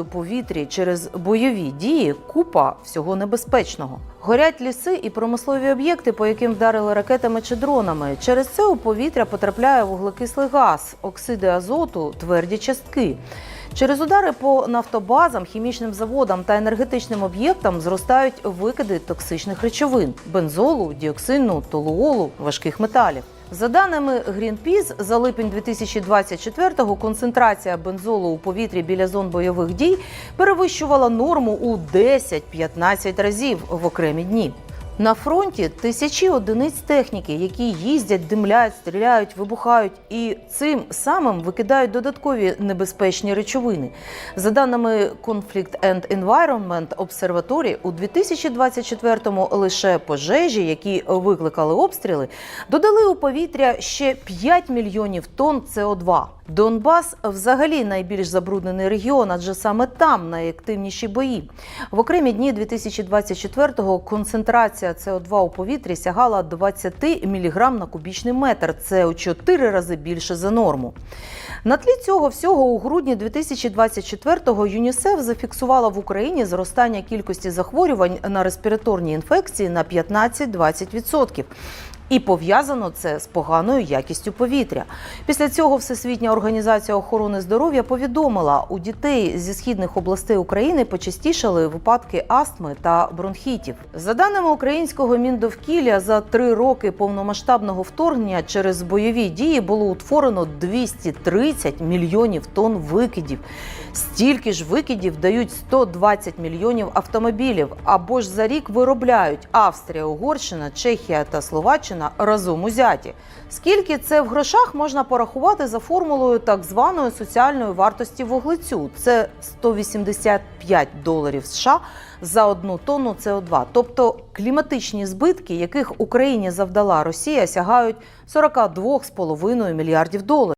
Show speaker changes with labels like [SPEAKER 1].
[SPEAKER 1] У повітрі через бойові дії купа всього небезпечного. Горять ліси і промислові об'єкти, по яким вдарили ракетами чи дронами. Через це у повітря потрапляє вуглекислий газ, оксиди азоту, тверді частки. Через удари по нафтобазам, хімічним заводам та енергетичним об'єктам зростають викиди токсичних речовин бензолу, діоксину, толуолу, важких металів. За даними Greenpeace, за липень 2024-го концентрація бензолу у повітрі біля зон бойових дій перевищувала норму у 10-15 разів в окремі дні. На фронті тисячі одиниць техніки, які їздять, димлять, стріляють, вибухають і цим самим викидають додаткові небезпечні речовини. За даними Conflict and Environment Observatory, у 2024-му лише пожежі, які викликали обстріли, додали у повітря ще 5 мільйонів тонн СО2. Донбас взагалі найбільш забруднений регіон, адже саме там найактивніші бої. В окремі дні 2024-го концентрація СО2 у повітрі сягала 20 мг на кубічний метр. Це у 4 рази більше за норму. На тлі цього всього у грудні 2024-го ЮНІСЕФ зафіксувала в Україні зростання кількості захворювань на респіраторні інфекції на 15-20%. І пов'язано це з поганою якістю повітря. Після цього Всесвітня організація охорони здоров'я повідомила, у дітей зі східних областей України почастішали випадки астми та бронхітів. За даними українського міндовкілля, за три роки повномасштабного вторгнення через бойові дії було утворено 230 мільйонів тонн викидів. Стільки ж викидів дають 120 мільйонів автомобілів або ж за рік виробляють Австрія, Угорщина, Чехія та Словаччина разом узяті. Скільки це в грошах можна порахувати за формулою так званої соціальної вартості вуглецю? Це 185 доларів США за одну тонну СО2. Тобто кліматичні збитки, яких Україні завдала Росія, сягають 42,5 мільярдів доларів.